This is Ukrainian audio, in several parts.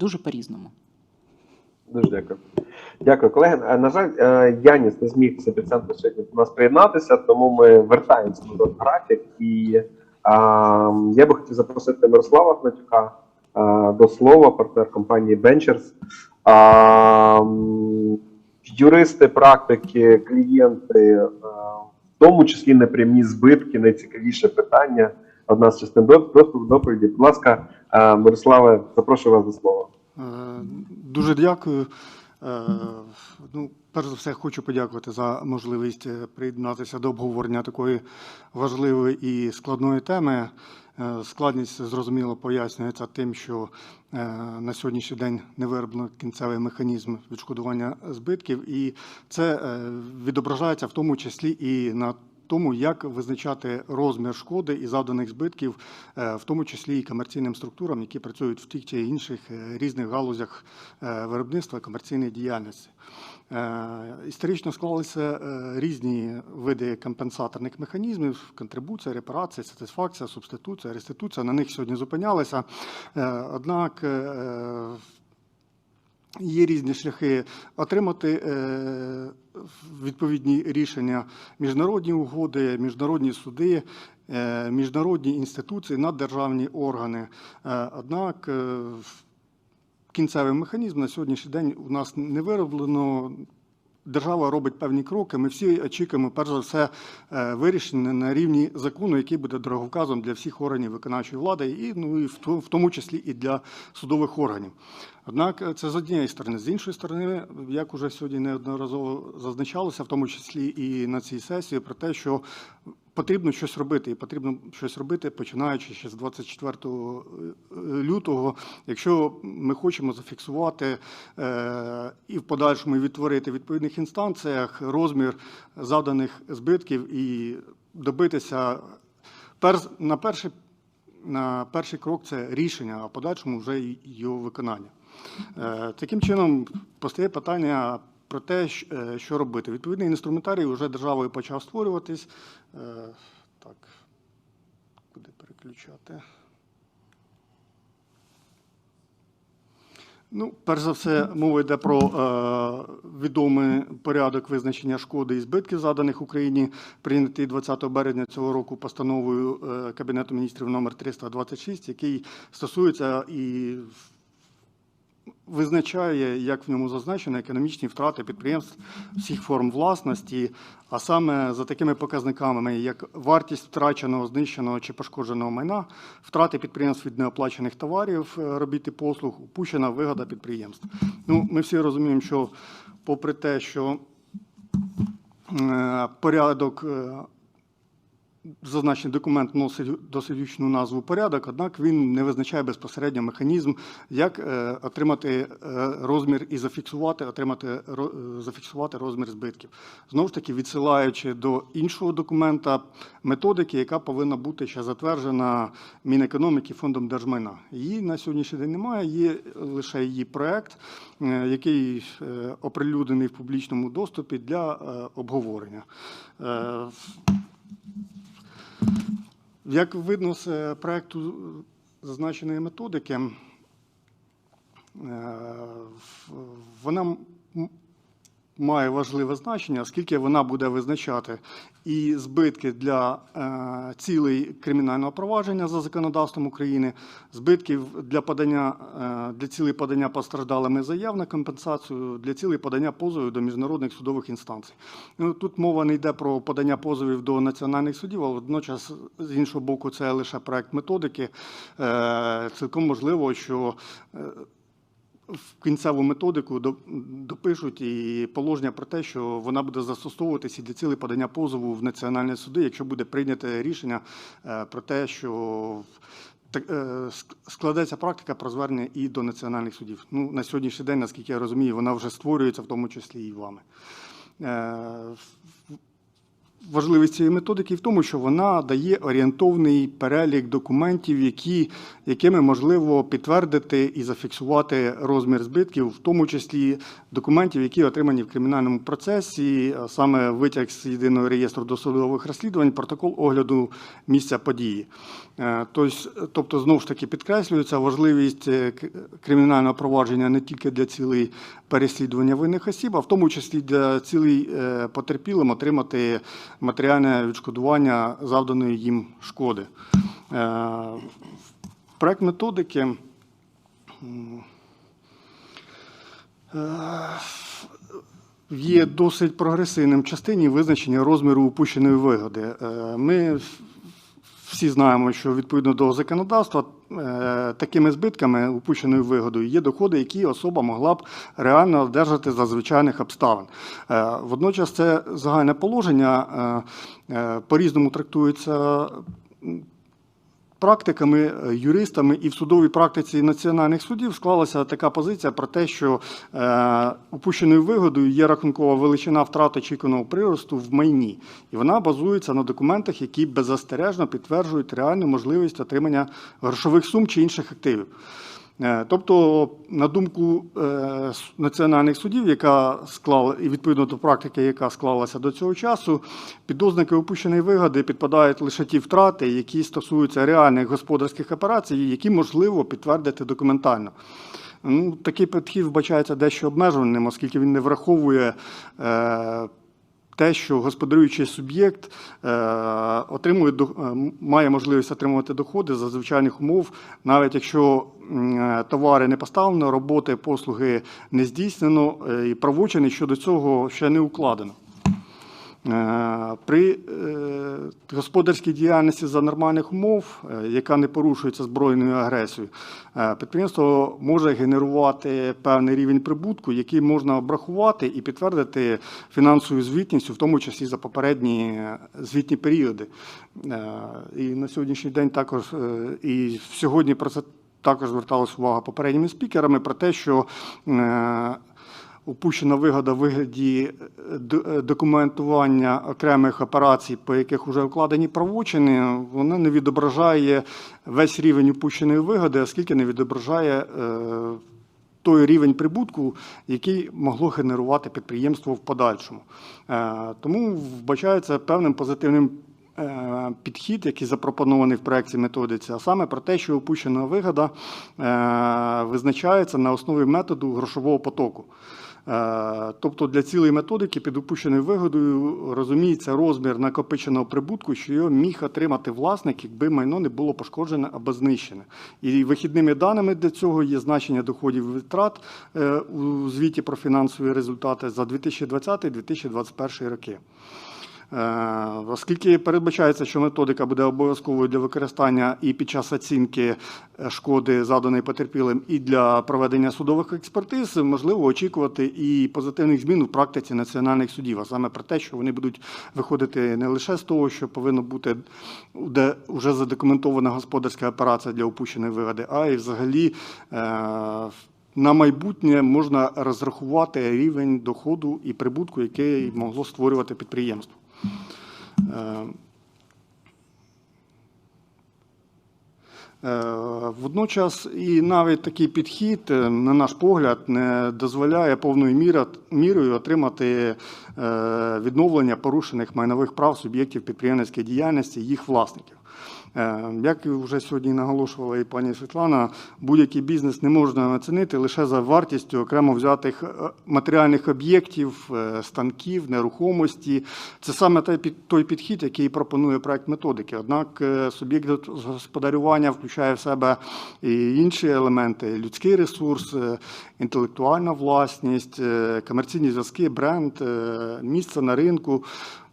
дуже по-різному. Дуже дякую. Дякую, колеги. Е, На жаль, е, Яніс не зміг з епіцентру сьогодні до нас приєднатися, тому ми вертаємося той графік. І а, я би хотів запросити Мирослава Гнатюка а, до слова, партнер компанії Ventures. А, юристи, практики, клієнти, а, в тому числі непрямі збитки, найцікавіше питання. Одна з частин доступу доповіді. Будь ласка, а, Мирославе, запрошую вас до слова. Е, Дуже дякую. Е, Ну, перш за все, хочу подякувати за можливість е, приєднатися до обговорення такої важливої і складної теми. Е, Складність зрозуміло пояснюється тим, що е, на сьогоднішній день не вироблено кінцевий механізм відшкодування збитків, і це е, відображається в тому числі і на тому, як визначати розмір шкоди і завданих збитків, е, в тому числі і комерційним структурам, які працюють в тих чи інших е, різних галузях е, виробництва комерційної діяльності. Історично склалися різні види компенсаторних механізмів: контрибуція, репарація, сатисфакція, субституція, реституція. На них сьогодні зупинялися. Однак Є різні шляхи отримати е, відповідні рішення, міжнародні угоди, міжнародні суди, е, міжнародні інституції, наддержавні органи. Е, Однак кінцевий механізм на сьогоднішній день у нас не вироблено. Держава робить певні кроки. Ми всі очікуємо, перш за все, е, вирішення на рівні закону, який буде дороговказом для всіх органів виконавчої влади, і ну і в тому числі і для судових органів. Однак е, це з однієї сторони. З іншої сторони, як уже сьогодні неодноразово зазначалося, в тому числі і на цій сесії, про те, що потрібно щось робити, і потрібно щось робити, починаючи ще з 24 лютого, якщо ми хочемо зафіксувати е, і в подальшому відтворити в відповідних інстанціях розмір завданих збитків і добитися на перший на перший крок це рішення, а в подальшому вже його виконання. Е, Таким чином постає питання про те, е, що робити. Відповідний інструментарій вже державою почав створюватись. Е, Так, куди переключати? Ну, перш за все, мова йде про е, відомий порядок визначення шкоди і збитків, заданих Україні, прийнятий 20 березня цього року постановою е, Кабінету міністрів номер 326, який стосується і визначає, як в ньому зазначено, економічні втрати підприємств всіх форм власності, а саме за такими показниками, як вартість втраченого, знищеного чи пошкодженого майна, втрати підприємств від неоплачених товарів, е, робіт і послуг, упущена вигода підприємств. Ну, ми всі розуміємо, що попри те, що е, порядок е, Зазначений документ носить досить гучну назву порядок, однак він не визначає безпосередньо механізм, як е, отримати е, розмір і зафіксувати, отримати е, зафіксувати розмір збитків. Знову ж таки, відсилаючи до іншого документа методики, яка повинна бути ще затверджена Мінекономіки фондом держмайна. Її на сьогоднішній день немає. Є лише її проект, який оприлюднений в публічному доступі для обговорення. Е, як видно з е, проекту зазначеної методики, е, вона має важливе значення, оскільки вона буде визначати і збитки для е, цілей кримінального провадження за законодавством України, збитків для подання е, для цілей подання постраждалими заяв на компенсацію, для цілей подання позовів до міжнародних судових інстанцій. Ну, тут мова не йде про подання позовів до національних судів, але водночас, з іншого боку, це лише проект методики. Е, Цілком можливо, що в кінцеву методику до- допишуть і положення про те, що вона буде застосовуватися для цілей подання позову в національні суди, якщо буде прийняте рішення е, про те, що е, складеться практика про звернення і до національних судів. Ну, на сьогоднішній день, наскільки я розумію, вона вже створюється, в тому числі і вами. Важливість цієї методики в тому, що вона дає орієнтовний перелік документів, які, якими можливо підтвердити і зафіксувати розмір збитків, в тому числі документів, які отримані в кримінальному процесі, саме витяг з єдиного реєстру досудових розслідувань, протокол огляду місця події. Е, Тобто, тобто знову ж таки підкреслюється важливість е, кримінального провадження не тільки для цілей переслідування винних осіб, а в тому числі для цілей е, потерпілим отримати матеріальне відшкодування завданої їм шкоди. Е, Проект методики е, є досить прогресивним в частині визначення розміру упущеної вигоди. Е, Ми всі знаємо, що відповідно до законодавства е, такими збитками, упущеною вигодою, є доходи, які особа могла б реально одержати за звичайних обставин. Е, Водночас це загальне положення е, е, по-різному трактується практиками, е, юристами і в судовій практиці національних судів склалася така позиція про те, що е, упущеною вигодою є рахункова величина втрат очікуваного приросту в майні, і вона базується на документах, які беззастережно підтверджують реальну можливість отримання грошових сум чи інших активів. Е, Тобто, на думку е, національних судів, яка склала і відповідно до практики, яка склалася до цього часу, під ознаки опущеної вигоди підпадають лише ті втрати, які стосуються реальних господарських операцій, які можливо підтвердити документально. Ну, такий підхід вбачається дещо обмежуваним, оскільки він не враховує е, те, що господарюючий суб'єкт е, отримує до- е, має можливість отримувати доходи за звичайних умов, навіть якщо е, товари не поставлено, роботи, послуги не здійснено, і правочини щодо цього ще не укладено. Е, При е, господарській діяльності за нормальних умов, е, яка не порушується збройною агресією, підприємство може генерувати певний рівень прибутку, який можна обрахувати і підтвердити фінансовою звітністю, в тому числі за попередні звітні періоди. І на сьогоднішній день також і сьогодні про це також зверталась увага попередніми спікерами про те, що Упущена вигода в вигляді е, е, документування окремих операцій, по яких вже вкладені правочини, вона не відображає весь рівень упущеної вигоди, оскільки не відображає е, той рівень прибутку, який могло генерувати підприємство в подальшому. Тому вбачається певним позитивним підхід, який запропонований в проєкті методиці, а саме про те, що опущена вигода визначається на основі методу грошового потоку. Е, Тобто для цілої методики під упущеною вигодою розуміється розмір накопиченого прибутку, що його міг отримати власник, якби майно не було пошкоджене або знищене. І вихідними даними для цього є значення доходів і витрат е, у звіті про фінансові результати за 2020-2021 роки. Е, Оскільки передбачається, що методика буде обов'язковою для використання і під час оцінки е, шкоди, заданої потерпілим, і для проведення судових експертиз, можливо очікувати і позитивних змін у практиці національних судів, а саме про те, що вони будуть виходити не лише з того, що повинно бути де вже задокументована господарська операція для опущеної вигоди, а й взагалі. е, на майбутнє можна розрахувати рівень доходу і прибутку, який могло створювати підприємство. Е, Е, Водночас і навіть такий підхід, е, на наш погляд, не дозволяє повною мірою отримати відновлення порушених майнових прав суб'єктів підприємницької діяльності, їх власників. Е, Як вже сьогодні наголошувала і пані Світлана, будь-який бізнес не можна оцінити лише за вартістю окремо взятих е, матеріальних об'єктів, е, станків, нерухомості. Це саме той під- той підхід, який пропонує проект методики. Однак суб'єкт господарювання включає в себе і інші елементи: людський ресурс, інтелектуальна власність, комерційні зв'язки, бренд, місце на ринку.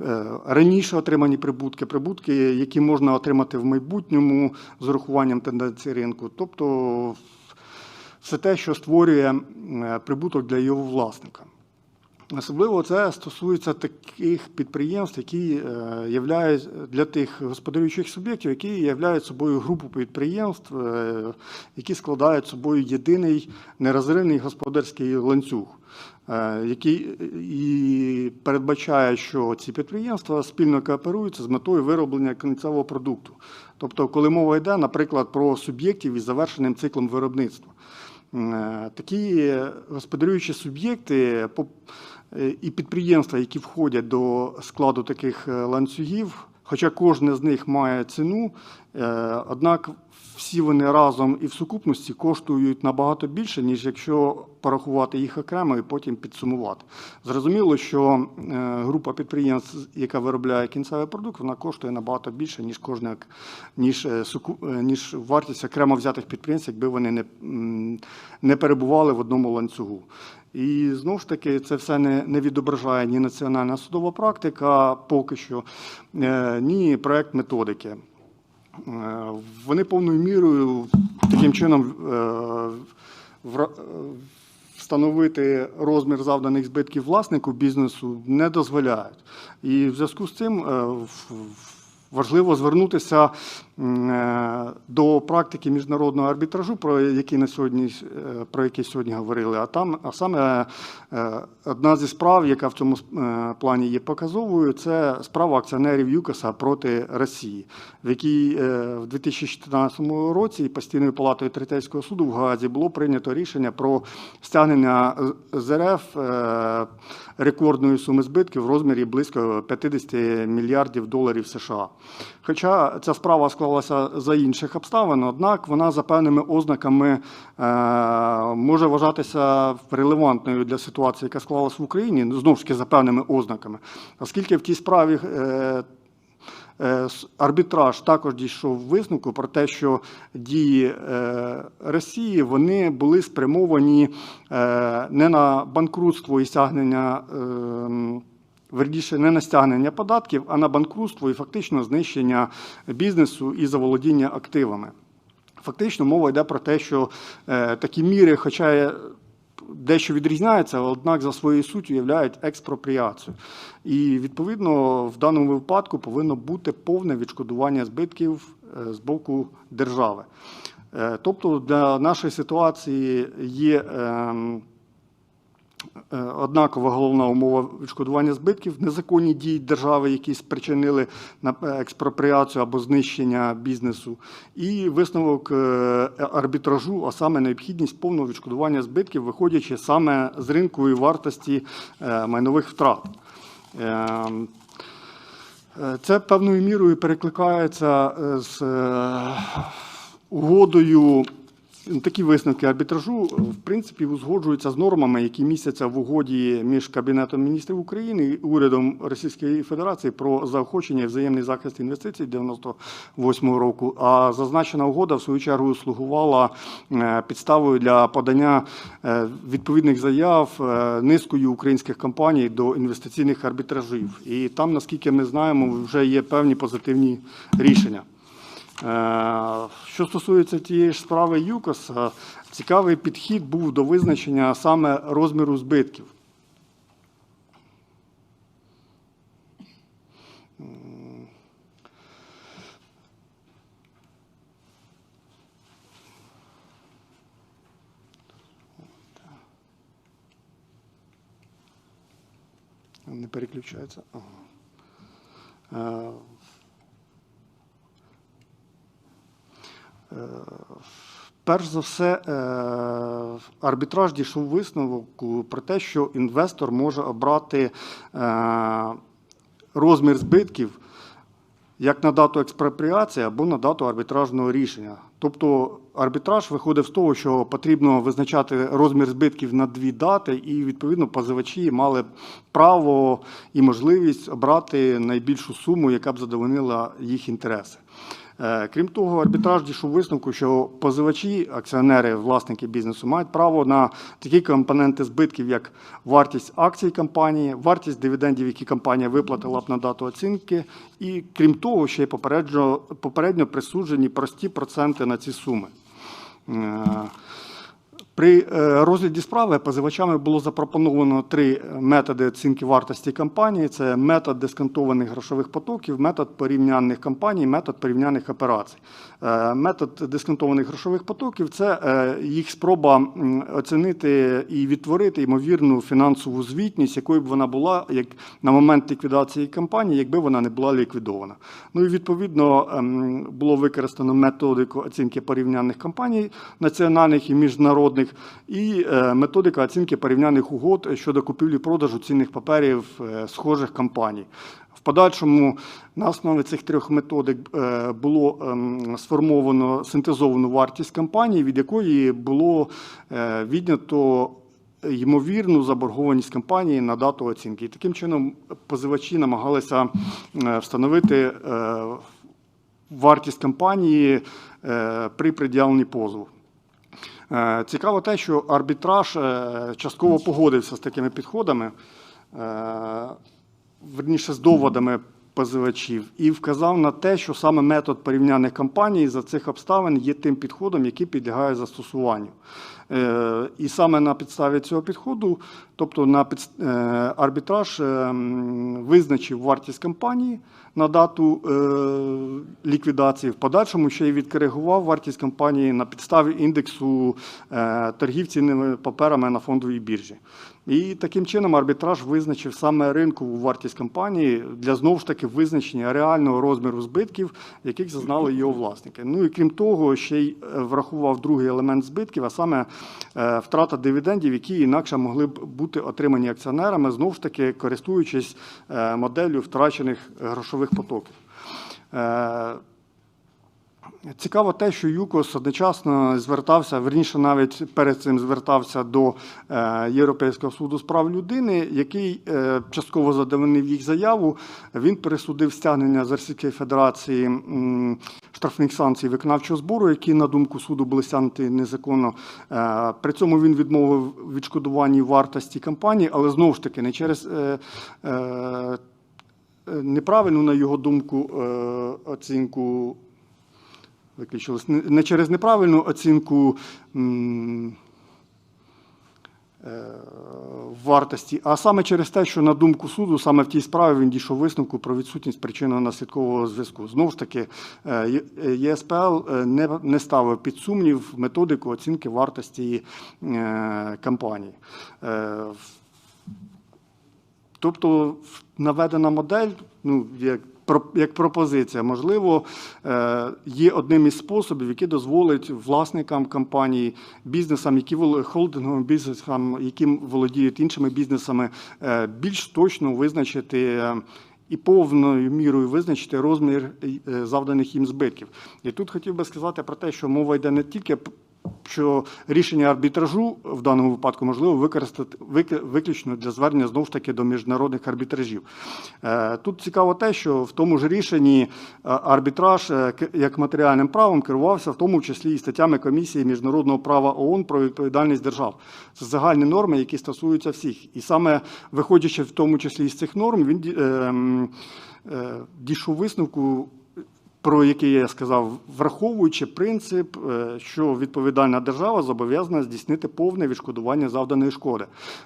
Е, Раніше отримані прибутки, прибутки, які можна отримати в майбутньому з урахуванням тенденцій ринку. Тобто все те, що створює е, прибуток для його власника. Особливо це стосується таких підприємств, які е, являють для тих господарюючих суб'єктів, які являють собою групу підприємств, е, які складають собою єдиний нерозривний господарський ланцюг, е, який і передбачає, що ці підприємства спільно кооперуються з метою вироблення кінцевого продукту. Тобто, коли мова йде, наприклад, про суб'єктів із завершеним циклом виробництва. Е, Такі господарюючі суб'єкти е, і підприємства, які входять до складу таких е, ланцюгів, хоча кожне з них має ціну, е, однак всі вони разом і в сукупності коштують набагато більше, ніж якщо порахувати їх окремо і потім підсумувати. Зрозуміло, що е, група підприємств, яка виробляє кінцевий продукт, вона коштує набагато більше, ніж кожна ніж, е, е, ніж вартість окремо взятих підприємств, якби вони не, не перебували в одному ланцюгу. І знову ж таки, це все не, не відображає ні національна судова практика поки що, е, ні проект методики. Е, Вони повною мірою таким чином е, встановити розмір завданих збитків власнику бізнесу не дозволяють. І в зв'язку з цим важливо звернутися до практики міжнародного арбітражу, про який на сьогодні е, про який сьогодні говорили. А там, а саме е, одна зі справ, яка в цьому е, плані є показовою, це справа акціонерів ЮКОСа проти Росії, в якій е, в 2014 році постійною палатою третейського суду в Гаазі було прийнято рішення про стягнення з РФ е, рекордної суми збитків в розмірі близько 50 мільярдів доларів США. Хоча ця справа склалася за інших обставин, однак вона за певними ознаками е, може вважатися релевантною для ситуації, яка склалася в Україні, знову ж таки за певними ознаками, оскільки в тій справі. е, Е, Арбітраж також дійшов висновку про те, що дії Росії вони були спрямовані не на банкрутство і стягнення. Ем, Верніше, не на стягнення податків, а на банкрутство і фактично знищення бізнесу і заволодіння активами. Фактично мова йде про те, що е, такі міри, хоча дещо відрізняються, однак за своєю суттю являють експропріацію. І відповідно в даному випадку повинно бути повне відшкодування збитків е, з боку держави. Е, Тобто для нашої ситуації є. Е, Однакова головна умова відшкодування збитків незаконні дії держави, які спричинили е, експропріацію або знищення бізнесу, і висновок е, арбітражу, а саме необхідність повного відшкодування збитків, виходячи саме з ринкової вартості майнових втрат. Це певною мірою перекликається з угодою. Такі висновки арбітражу е, в принципі узгоджуються з нормами, які містяться в угоді між Кабінетом міністрів України і урядом Російської Федерації про заохочення і взаємний захист інвестицій 98 року. А зазначена угода в свою чергу слугувала е, підставою для подання е, відповідних заяв низкою українських компаній до інвестиційних арбітражів. І там, наскільки ми знаємо, вже є певні позитивні рішення. Е, Що стосується тієї ж справи ЮКОС, е, цікавий підхід був до визначення саме розміру збитків. Не переключається. Ага. Перш за все, е, арбітраж дійшов висновку про те, що інвестор може обрати е, розмір збитків як на дату експропріації або на дату арбітражного рішення. Тобто арбітраж виходить з того, що потрібно визначати розмір збитків на дві дати, і відповідно позивачі мали право і можливість обрати найбільшу суму, яка б задовольнила їх інтереси. Е, Крім того, арбітраж дійшов висновку, що позивачі, акціонери, власники бізнесу мають право на такі компоненти збитків, як вартість акцій компанії, вартість дивідендів, які компанія виплатила б на дату оцінки, і крім того, ще й попередньо, попередньо присуджені прості проценти на ці суми. Е, При е, розгляді справи позивачами було запропоновано три методи оцінки вартості компанії: це метод дисконтованих грошових потоків, метод порівняльних компаній, метод порівняльних операцій. Е, Метод дисконтованих грошових потоків це е, їх спроба оцінити і відтворити ймовірну фінансову звітність, якою б вона була як на момент ліквідації компанії, якби вона не була ліквідована. Ну і відповідно ем, було використано методику оцінки порівняльних компаній національних і міжнародних, і е, методика оцінки порівняльних угод щодо купівлі-продажу цінних паперів схожих компаній. Подальшому на основі цих трьох методик е, було ем, сформовано синтезовану вартість компанії, від якої було е, віднято ймовірну заборгованість компанії на дату оцінки. І таким чином позивачі намагалися е, встановити вартість компанії при пред'явленні позову. Цікаво те, що арбітраж частково погодився з такими підходами, верніше з доводами позивачів, і вказав на те, що саме метод порівняльних компаній за цих обставин є тим підходом, який підлягає застосуванню. Е, І саме на підставі цього підходу, тобто на підс- е, арбітраж е, визначив вартість компанії на дату ліквідації, в подальшому ще й відкоригував вартість компанії на підставі індексу торгів цінними паперами на фондовій біржі. І таким чином арбітраж визначив саме ринкову вартість компанії для знову ж таки визначення реального розміру збитків, яких зазнали його власники. Ну і крім того, ще й е, врахував другий елемент збитків, а саме е, втрата дивідендів, які інакше могли б бути отримані акціонерами, знову ж таки користуючись е, моделлю втрачених грошових потоків. Цікаво те, що ЮКОС одночасно звертався, верніше навіть перед цим звертався до е, Європейського суду з прав людини, який е, частково задовольнив їх заяву. Він присудив стягнення з Російської Федерації штрафних санкцій виконавчого збору, які, на думку суду, були стягнуті незаконно. Е, При цьому він відмовив відшкодуванні вартості компанії, але знову ж таки не через. Неправильну, на його думку, оцінку виключилось не через неправильну оцінку е, вартості, а саме через те, що на думку суду, саме в тій справі він дійшов висновку про відсутність причинно-наслідкового зв'язку. Знову ж таки, е, е, ЄСПЛ не, ставив під сумнів методику оцінки вартості компанії. Тобто наведена модель, ну як як пропозиція, можливо, е, є одним із способів, який дозволить власникам компанії, бізнесам, які холдинговим бізнесам, яким володіють іншими бізнесами, е, більш точно визначити. е, І повною мірою визначити розмір завданих їм збитків. І тут хотів би сказати про те, що мова йде не тільки що рішення арбітражу в даному випадку можливо використати вик- виключно для звернення знову ж таки до міжнародних арбітражів. Е, Тут цікаво те, що в тому ж рішенні е, арбітраж е, як матеріальним правом керувався в тому числі і статтями комісії міжнародного права ООН про відповідальність держав. Це загальні норми, які стосуються всіх. І саме виходячи в тому числі із цих норм, він е, е, дійшов висновку про який я сказав, враховуючи принцип, е, що відповідальна держава зобов'язана здійснити повне відшкодування завданої шкоди.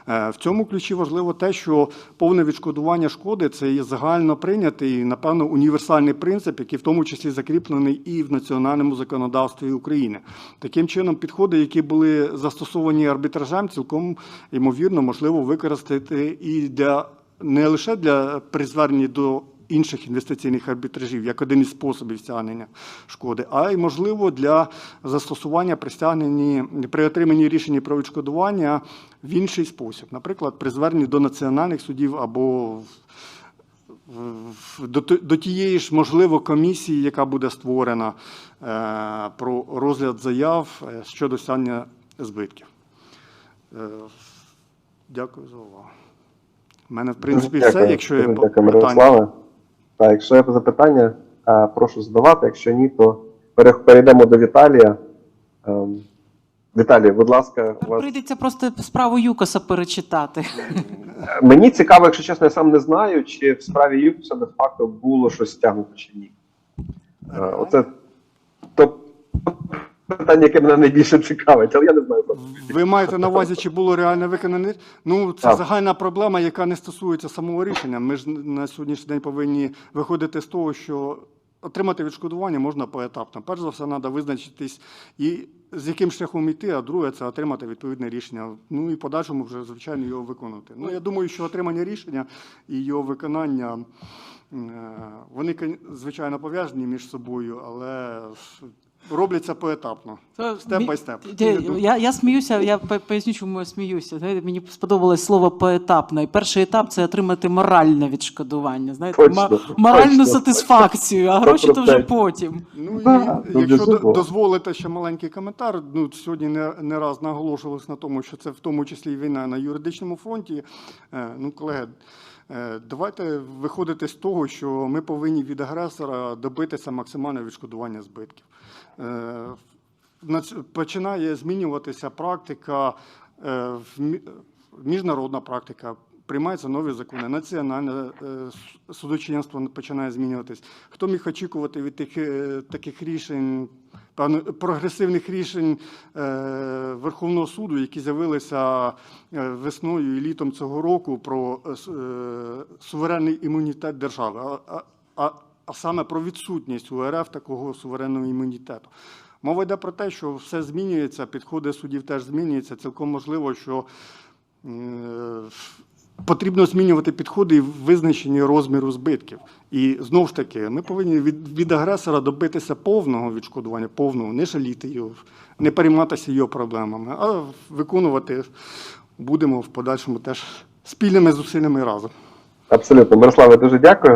Е, В цьому ключі важливо те, що повне відшкодування шкоди це є загально прийнятий, напевно, універсальний принцип, який в тому числі закріплений і в національному законодавстві України. Таким чином, підходи, які були застосовані арбітражем, цілком ймовірно можливо використати і для не лише для при зверненні до інших інвестиційних арбітражів як один із способів стягнення шкоди, а й можливо для застосування при стягненні при отриманні рішення про відшкодування в інший спосіб, наприклад, при зверненні до національних судів або до, до тієї ж можливо комісії, яка буде створена е, про розгляд заяв е, щодо стягнення збитків. Е, Дякую за увагу. У мене, в принципі, все. Якщо є дякую, питання. Так, якщо є запитання, е, прошу задавати. Якщо ні, то перейдемо до Віталія. Ем, Віталій, будь ласка, вас... Прийдеться просто справу ЮКОСа перечитати. мені цікаво, якщо чесно, я сам не знаю, чи в справі ЮКОСа де факто було щось стягнуто чи ні. Е, Оце топ питання, яке мене найбільше цікавить, але я не знаю. Ви маєте на увазі, чи було реально виконане? Ну, це Так. загальна проблема, яка не стосується самого рішення. Ми ж на сьогоднішній день повинні виходити з того, що отримати відшкодування можна поетапно. Перш за все, треба визначитись і з яким шляхом йти, а друге це отримати відповідне рішення. Ну і подальшому вже, звичайно, його виконувати. Ну, я думаю, що отримання рішення і його виконання. е, Вони, звичайно, пов'язані між собою, але робляться поетапно. Степ бай степ. Я, я, я сміюся, я поясню, чому я сміюся. Знаєте, мені сподобалось слово поетапно. І перший етап це отримати моральне відшкодування. Знаєте, Точно, моральну точно. сатисфакцію, а гроші то вже потім. Ну, і, якщо до- дозволите ще маленький коментар, ну сьогодні не, не раз наголошувалось на тому, що це в тому числі війна на юридичному фронті. Е, ну, колеги, е, давайте виходити з того, що ми повинні від агресора добитися максимального відшкодування збитків. Е, починає змінюватися практика, е, міжнародна практика. Приймаються нові закони, національне е, судочинство починає змінюватись. Хто міг очікувати від тих, таких рішень, прогресивних рішень Верховного суду, які з'явилися весною і літом цього року про суверенний імунітет держави, а, саме про відсутність у РФ такого суверенного імунітету. Мова йде про те, що все змінюється, підходи суддів теж змінюються. Цілком можливо, що е, потрібно змінювати підходи в визначенні розміру збитків. І знову ж таки, ми повинні від, від агресора добитися повного відшкодування, повного, не жаліти його, не перейматися його проблемами, а виконувати будемо в подальшому теж спільними зусиллями разом. Абсолютно, Мирославе, дуже дякую.